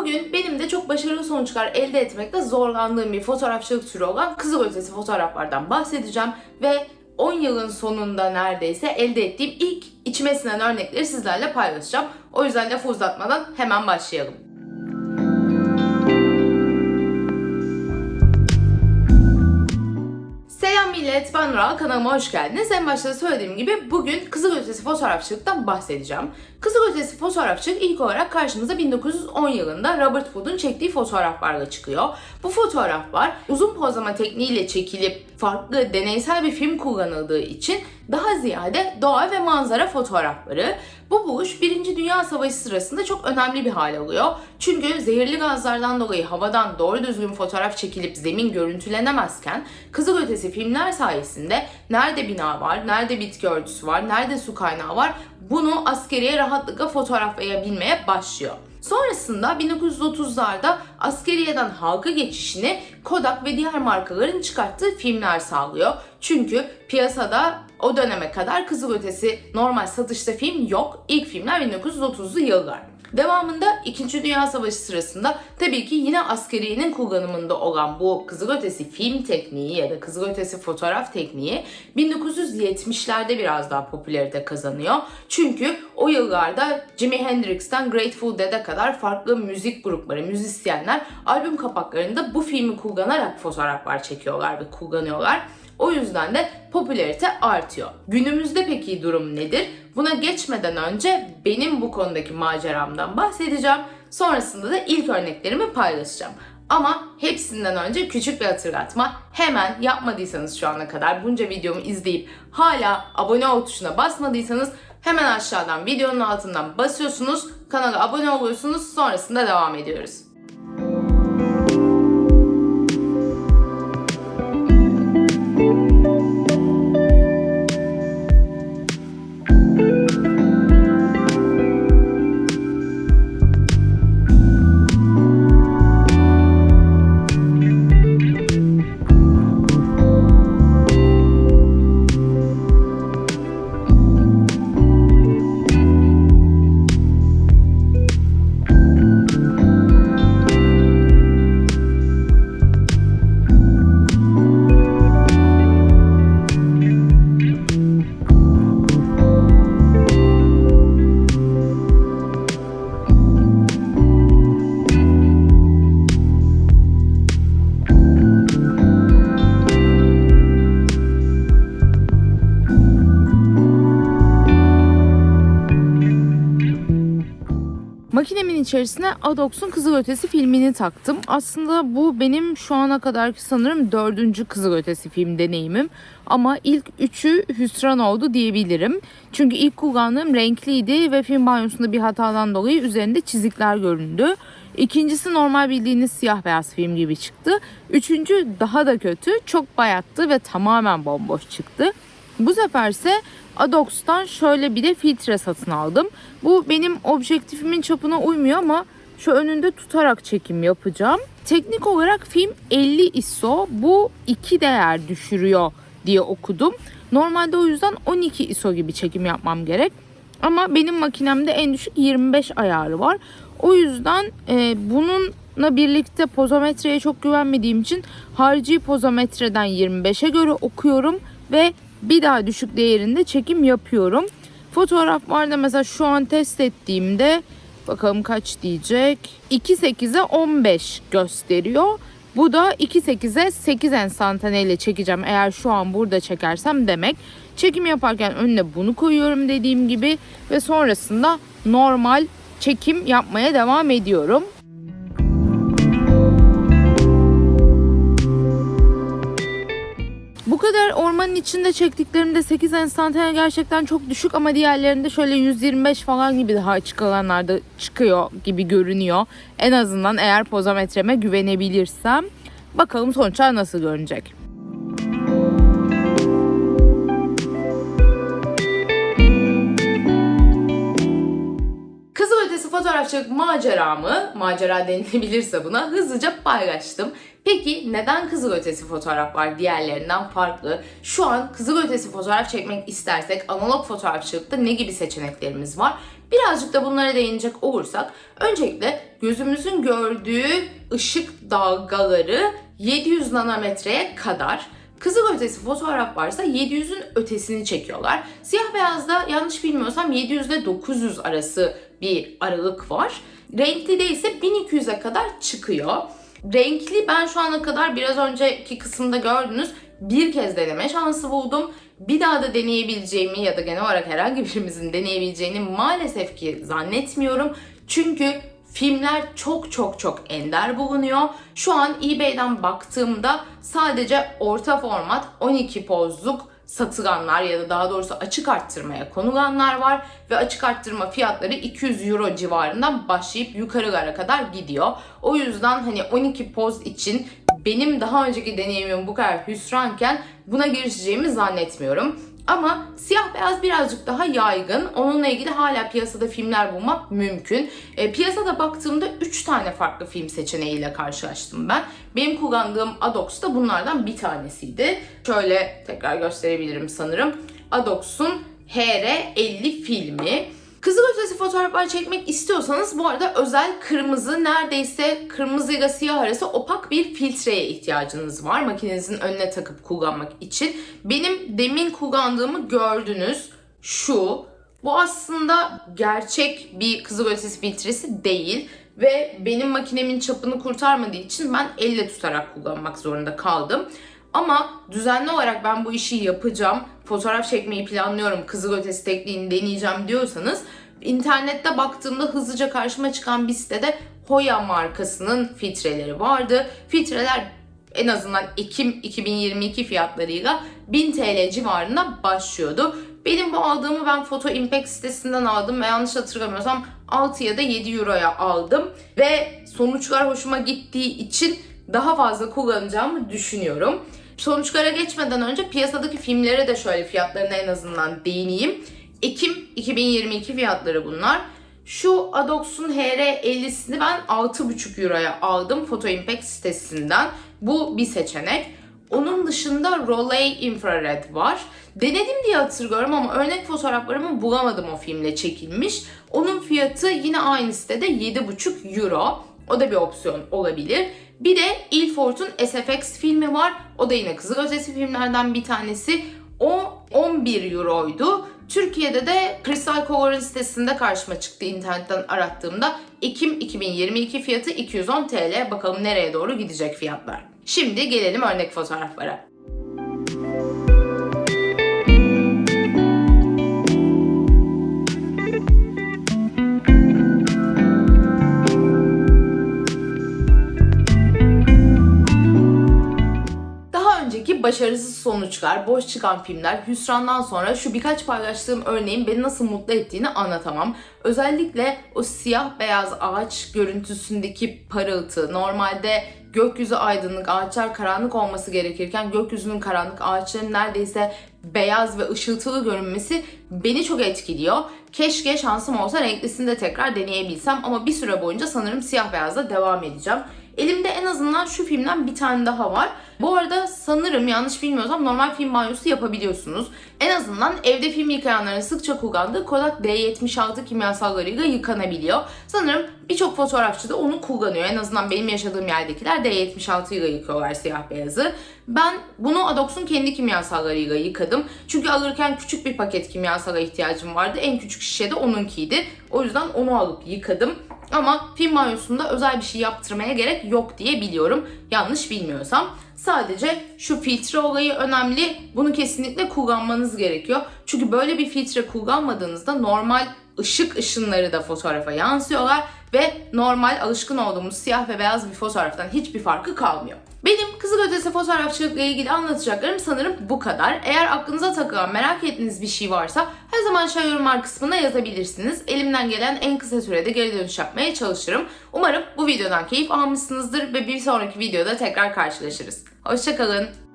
Bugün benim de çok başarılı sonuçlar elde etmekte zorlandığım bir fotoğrafçılık türü olan kızıl ötesi fotoğraflardan bahsedeceğim ve 10 yılın sonunda neredeyse elde ettiğim ilk içime sinen örnekleri sizlerle paylaşacağım. O yüzden lafı uzatmadan hemen başlayalım. Millet, ben Nural. Kanalıma hoş geldiniz. En başta söylediğim gibi bugün Kızılötesi fotoğrafçılıktan bahsedeceğim. Kızılötesi fotoğrafçılık ilk olarak karşımıza 1910 yılında Robert Wood'un çektiği fotoğraflarla çıkıyor. Bu fotoğraflar uzun pozlama tekniğiyle çekilip farklı deneysel bir film kullanıldığı için daha ziyade doğa ve manzara fotoğrafları. Bu buluş 1. Dünya Savaşı sırasında çok önemli bir hal alıyor. Çünkü zehirli gazlardan dolayı havadan doğru düzgün fotoğraf çekilip zemin görüntülenemezken kızılötesi filmler sayesinde nerede bina var, nerede bitki örtüsü var, nerede su kaynağı var bunu askeriye rahatlıkla fotoğraflayabilmeye başlıyor. Sonrasında 1930'larda askeriyeden halka geçişini Kodak ve diğer markaların çıkarttığı filmler sağlıyor. Çünkü piyasada o döneme kadar kızılötesi normal satışta film yok. İlk filmler 1930'lu yıllar. Devamında 2. Dünya Savaşı sırasında tabii ki yine askeriyenin kullanımında olan bu kızılötesi film tekniği ya da kızılötesi fotoğraf tekniği 1970'lerde biraz daha popülarite kazanıyor. Çünkü o yıllarda Jimi Hendrix'ten Grateful Dead'e kadar farklı müzik grupları, müzisyenler albüm kapaklarında bu filmi kullanarak fotoğraflar çekiyorlar ve kullanıyorlar. O yüzden de popülarite artıyor. Günümüzde peki durum nedir? Buna geçmeden önce benim bu konudaki maceramdan bahsedeceğim. Sonrasında da ilk örneklerimi paylaşacağım. Ama hepsinden önce küçük bir hatırlatma. Hemen yapmadıysanız şu ana kadar bunca videomu izleyip hala abone ol tuşuna basmadıysanız hemen aşağıdan videonun altından basıyorsunuz. Kanala abone oluyorsunuz. Sonrasında devam ediyoruz. Makinemin içerisine Adox'un Kızılötesi filmini taktım. Aslında bu benim şu ana kadar sanırım dördüncü Kızılötesi film deneyimim. Ama ilk üçü hüsran oldu diyebilirim. Çünkü ilk kullandığım renkliydi ve film banyosunda bir hatadan dolayı üzerinde çizikler göründü. İkincisi normal bildiğiniz siyah beyaz film gibi çıktı. Üçüncü daha da kötü. Çok bayattı ve tamamen bomboş çıktı. Bu seferse Adox'tan şöyle bir de filtre satın aldım. Bu benim objektifimin çapına uymuyor ama şu önünde tutarak çekim yapacağım. Teknik olarak film 50 ISO. Bu iki değer düşürüyor diye okudum. Normalde o yüzden 12 ISO gibi çekim yapmam gerek. Ama benim makinemde en düşük 25 ayarı var. O yüzden e, bununla birlikte pozometreye çok güvenmediğim için harici pozometreden 25'e göre okuyorum ve bir daha düşük değerinde çekim yapıyorum. Fotoğraflarda mesela şu an test ettiğimde bakalım kaç diyecek. 2.8'e 15 gösteriyor. Bu da 2.8'e 8 enstantane ile çekeceğim eğer şu an burada çekersem demek. Çekim yaparken önüne bunu koyuyorum dediğim gibi ve sonrasında normal çekim yapmaya devam ediyorum. Ormanın içinde çektiklerimde 8 enstantane gerçekten çok düşük ama diğerlerinde şöyle 125 falan gibi daha açık alanlarda çıkıyor gibi görünüyor. En azından eğer pozometreme güvenebilirsem. Bakalım sonuçlar nasıl görünecek. Fotoğrafçılık maceramı, macera denilebilirse buna hızlıca paylaştım. Peki neden kızılötesi fotoğraflar diğerlerinden farklı? Şu an kızılötesi fotoğraf çekmek istersek analog fotoğrafçılıkta ne gibi seçeneklerimiz var? Birazcık da bunlara değinecek olursak öncelikle gözümüzün gördüğü ışık dalgaları 700 nanometreye kadar Kızıl ötesi fotoğraf varsa 700'ün ötesini çekiyorlar. Siyah beyazda yanlış bilmiyorsam 700 ile 900 arası bir aralık var. Renkli de ise 1200'e kadar çıkıyor. Renkli ben şu ana kadar biraz önceki kısımda gördünüz bir kez deneme şansı buldum. Bir daha da deneyebileceğimi ya da genel olarak herhangi birimizin deneyebileceğini maalesef ki zannetmiyorum. Çünkü filmler çok çok çok ender bulunuyor. Şu an eBay'den baktığımda sadece orta format 12 pozluk satılanlar ya da daha doğrusu açık arttırmaya konulanlar var ve açık arttırma fiyatları 200 euro civarından başlayıp yukarılara kadar gidiyor. O yüzden hani 12 poz için benim daha önceki deneyimim bu kadar hüsranken buna girişeceğimi zannetmiyorum. Ama siyah beyaz birazcık daha yaygın. Onunla ilgili hala piyasada filmler bulmak mümkün. E, piyasada baktığımda 3 tane farklı film seçeneğiyle karşılaştım ben. Benim kullandığım Adox da bunlardan bir tanesiydi. Şöyle tekrar gösterebilirim sanırım. Adox'un HR50 filmi. Kızıl ötesi fotoğraflar çekmek istiyorsanız bu arada özel kırmızı neredeyse kırmızıyla siyah arası opak bir filtreye ihtiyacınız var makinenizin önüne takıp kullanmak için. Benim demin kullandığımı gördünüz. Şu. Bu aslında gerçek bir kızıl ötesi filtresi değil ve benim makinemin çapını kurtarmadığı için ben elle tutarak kullanmak zorunda kaldım. Ama düzenli olarak ben bu işi yapacağım, fotoğraf çekmeyi planlıyorum, kızıl ötesi tekniğini deneyeceğim diyorsanız internette baktığımda hızlıca karşıma çıkan bir sitede Hoya markasının filtreleri vardı. Filtreler en azından Ekim 2022 fiyatlarıyla 1000 TL civarına başlıyordu. Benim bu aldığımı ben Photo Impact sitesinden aldım ve yanlış hatırlamıyorsam 6 ya da 7 euroya aldım. Ve sonuçlar hoşuma gittiği için daha fazla kullanacağımı düşünüyorum. Sonuçlara geçmeden önce piyasadaki filmlere de şöyle fiyatlarına en azından değineyim. Ekim 2022 fiyatları bunlar. Şu Adox'un HR50'sini ben 6,5 euroya aldım Photo Impact sitesinden. Bu bir seçenek. Onun dışında Rolei Infrared var. Denedim diye hatırlıyorum ama örnek fotoğraflarımı bulamadım o filmle çekilmiş. Onun fiyatı yine aynı sitede 7,5 euro. O da bir opsiyon olabilir. Bir de Ilfort'un SFX filmi var. O da yine Kızıl Ötesi filmlerden bir tanesi. O 11 euroydu. Türkiye'de de Crystal Color'ın sitesinde karşıma çıktı internetten arattığımda. Ekim 2022 fiyatı 210 TL. Bakalım nereye doğru gidecek fiyatlar. Şimdi gelelim örnek fotoğraflara. Başarısız sonuçlar, boş çıkan filmler, hüsrandan sonra şu birkaç paylaştığım örneğin beni nasıl mutlu ettiğini anlatamam. Özellikle o siyah beyaz ağaç görüntüsündeki parıltı, normalde gökyüzü aydınlık, ağaçlar karanlık olması gerekirken gökyüzünün karanlık, ağaçların neredeyse beyaz ve ışıltılı görünmesi beni çok etkiliyor. Keşke şansım olsa renklisini de tekrar deneyebilsem ama bir süre boyunca sanırım siyah beyazla devam edeceğim. Elimde en azından şu filmden bir tane daha var. Bu arada sanırım yanlış bilmiyorsam normal film banyosu yapabiliyorsunuz. En azından evde film yıkayanların sıkça kullandığı Kodak D76 kimyasallarıyla yıkanabiliyor. Sanırım birçok fotoğrafçı da onu kullanıyor. En azından benim yaşadığım yerdekiler D76 ile yıkıyorlar siyah beyazı. Ben bunu Adox'un kendi kimyasallarıyla yıkadım. Çünkü alırken küçük bir paket kimyasala ihtiyacım vardı. En küçük şişe de onunkiydi. O yüzden onu alıp yıkadım. Ama film banyosunda özel bir şey yaptırmaya gerek yok diye biliyorum. Yanlış bilmiyorsam. Sadece şu filtre olayı önemli. Bunu kesinlikle kullanmanız gerekiyor. Çünkü böyle bir filtre kullanmadığınızda normal ışık ışınları da fotoğrafa yansıyorlar ve normal alışkın olduğumuz siyah ve beyaz bir fotoğraftan hiçbir farkı kalmıyor. Benim kızıl ötesi fotoğrafçılıkla ilgili anlatacaklarım sanırım bu kadar. Eğer aklınıza takılan merak ettiğiniz bir şey varsa her zaman aşağı yorumlar kısmına yazabilirsiniz. Elimden gelen en kısa sürede geri dönüş yapmaya çalışırım. Umarım bu videodan keyif almışsınızdır ve bir sonraki videoda tekrar karşılaşırız. Hoşçakalın.